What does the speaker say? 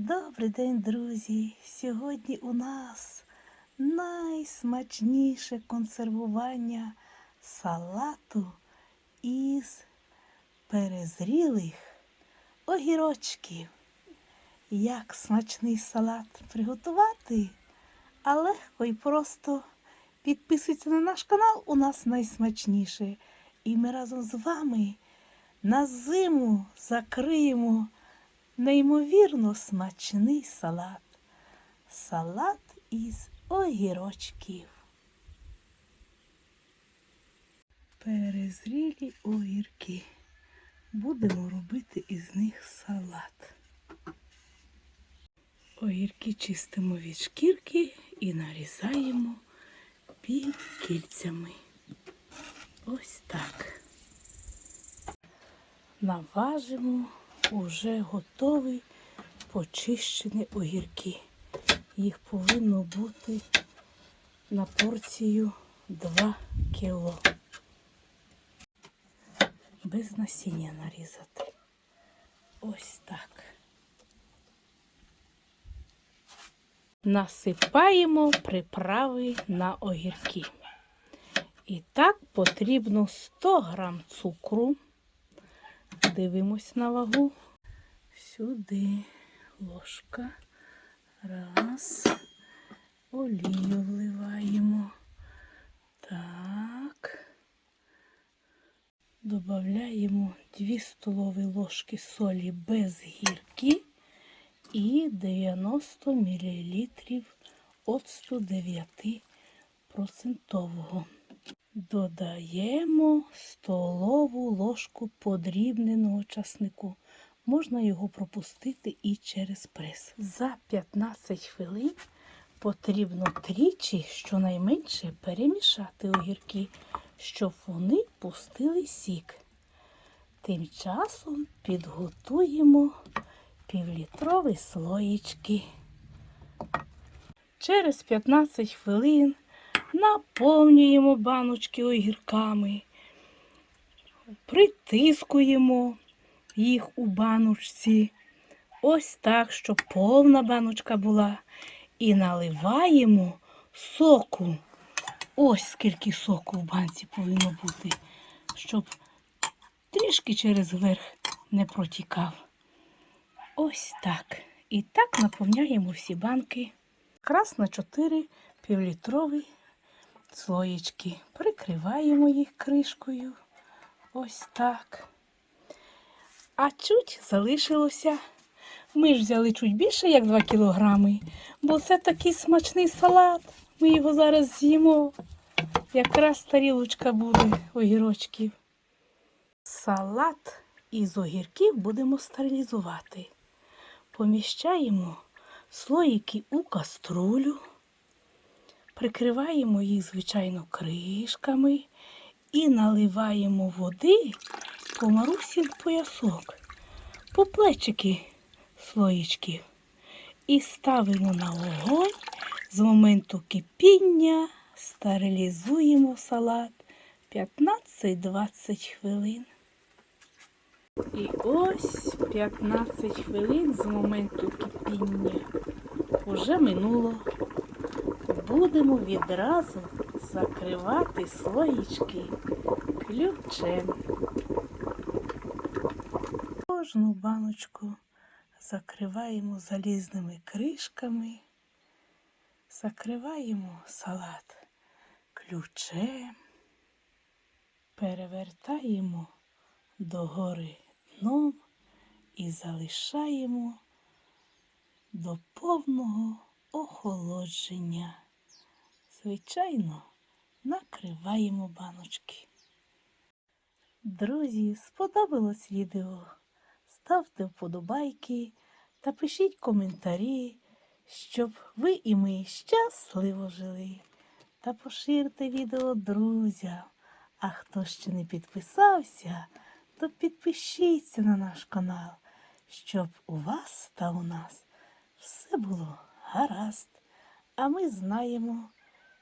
Добрий день, друзі! Сьогодні у нас найсмачніше консервування салату із перезрілих огірочків. Як смачний салат приготувати? А легко і просто підписуйтесь на наш канал, у нас найсмачніше. І ми разом з вами на зиму закриємо неймовірно смачний салат. Салат із огірочків. Перезрілі огірки. Будемо робити із них салат. Огірки чистимо від шкірки і нарізаємо півкільцями. Ось так. Наважимо уже готові почищені огірки. Їх повинно бути на порцію 2 кіло. Без насіння нарізати. Ось так. Насипаємо приправи на огірки. І так потрібно 100 грам цукру. Дивимось на вагу. Сюди ложка. Раз. Олію вливаємо. Так. Додаємо 2 столові ложки солі без гірки і 90 мл оцту 9%. Додаємо столову ложку подрібненого часнику. Можна його пропустити і через прес. За 15 хвилин потрібно тричі, щонайменше, перемішати огірки, щоб вони пустили сік. Тим часом підготуємо півлітрові слоїчки. Через 15 хвилин наповнюємо баночки огірками, притискуємо їх у баночці. Ось так, щоб повна баночка була. І наливаємо соку. Ось скільки соку в банці повинно бути, щоб трішки через верх не протікав. Ось так. І так наповняємо всі банки. Якраз на 4 півлітрові слоєчки. Прикриваємо їх кришкою. Ось так. А чуть залишилося. Ми ж взяли чуть більше, як 2 кілограми, бо це такий смачний салат. Ми його зараз з'їмо. Якраз тарілочка буде огірочків. Салат із огірків будемо стерилізувати. Поміщаємо слоїки у каструлю, прикриваємо їх, звичайно, кришками і наливаємо води по марусін поясок, по плечики слоїчків. І ставимо на вогонь з моменту кипіння, стерилізуємо салат 15-20 хвилин. І ось 15 хвилин з моменту кипіння вже минуло. Будемо відразу закривати слоїчки ключем. Кожну баночку закриваємо залізними кришками, закриваємо салат ключем, перевертаємо догори дном і залишаємо до повного охолодження. Звичайно, накриваємо баночки. Друзі, сподобалось відео? Ставте вподобайки та пишіть коментарі, щоб ви і ми щасливо жили. Та поширте відео друзям. А хто ще не підписався, то підпишіться на наш канал, щоб у вас та у нас все було гаразд. А ми знаємо,